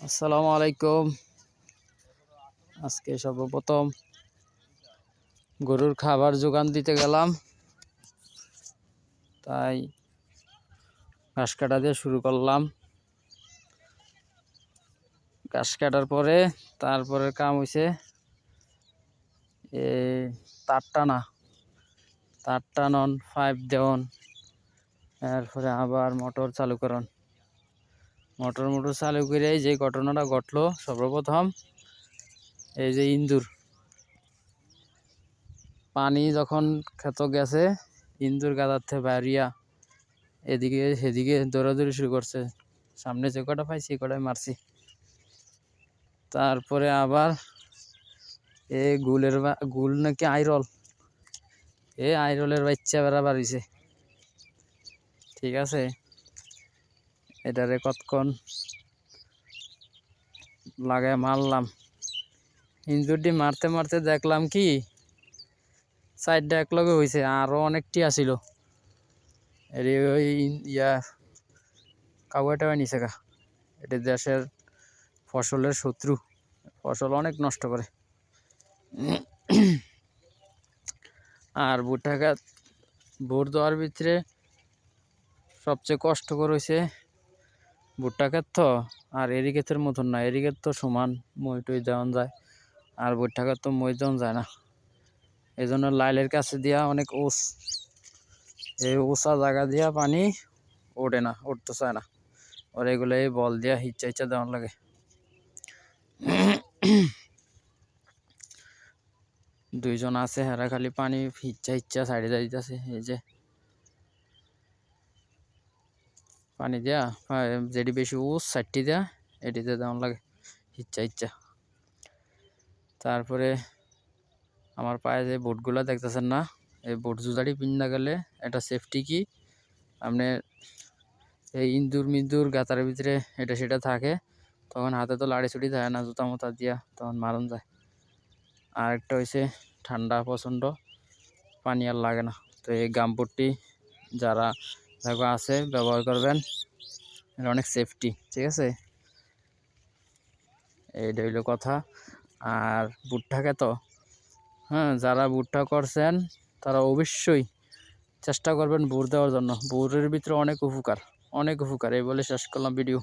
আসসালামু আলাইকুম। আজকে সর্বপ্রথম গরুর খাবার যোগান দিতে গেলাম। তাই ঘাস কাটা দিয়ে শুরু করলাম। ঘাস কাটার পরে তারপরে কাম হইছে এ তার টানা। তার টানন, পাইপ দেওয়ন এরপরে আবার মোটর চালু করন। মোটর মোটর চালু করে যে ঘটনাটা ঘটলো, সর্বপ্রথম এই যে ইন্দুর। পানি যখন ক্ষেত গেছে, ইন্দুর থেকে বাড়িয়া এদিকে সেদিকে দৌড়াদৌড়ি শুরু করছে। সামনে যে কটা পাইছি কটাই মারছি। তারপরে আবার এ গুলের গুল নাকি আইরল? এ আইরলের বাচ্চা বেড়া বাড়িছে। ঠিক আছে? এটারে কতক্ষণ লাগায় মারলাম। ইন্দুরটি মারতে মারতে দেখলাম কি সাইডটা একলগে হয়েছে আরও অনেকটি আসিল। এরি ওই ইয়া কাউয়াটা নিছে গা। এটি দেশের ফসলের শত্রু। ফসল অনেক নষ্ট করে। আর ভুট্টা গাছ ভোট দেওয়ার ভিতরে সবচেয়ে কষ্টকর হয়েছে ভুট্টা ক্ষেত তো, আর এরি ক্ষেতের মতন না এরি ক্ষেত তো সমান, মই টই দেওয়ান যায়, আর ভুট্টা ক্ষেত তো মই দেওয়ান যায় না। এই জন্য লাইলের কাছে দিয়া অনেক ওস, এই ওসা জায়গা দিয়া পানি ওঠে না, উঠতে চায় না। ওর এগুলো এই বল দিয়া হিচ্চা হিচ্চা দেওয়ান লাগে। দুইজন আছে হেরা খালি পানি হিচ্চা হিচ্চা সাইডে যাইতেছে, এই যে পানি দেয়া যেটি বেশি উস সাইডটি দেয়া এটিতে দেওয়ান লাগে ইচ্ছা ইচ্ছা তারপরে আমার পায়ে যে বুটগুলো দেখতেছেন না এই বোট জুতাটি পিন্দা গেলে এটা সেফটি কি আপনি এই ইন্দুর মিন্দুর গাতার ভিতরে এটা সেটা থাকে তখন হাতে তো লাড়ি ছুটি থাকে না জুতা মোতা দিয়া তখন মারণ যায় আর একটা হয়েছে ঠান্ডা প্রচণ্ড পানি আর লাগে না তো এই গামপুটটি যারা দেখো, আছে, ব্যবহার করবেন। অনেক সেফটি ঠিক আছে? এইটা হইল কথা। আর বুটটাকে তো? হ্যাঁ যারা বুটটা করছেন, তারা অবশ্যই চেষ্টা করবেন বুট দেওয়ার জন্য। বুটের ভিতরে অনেক উপকার অনেক উপকার। এই বলে শেষ করলাম ভিডিও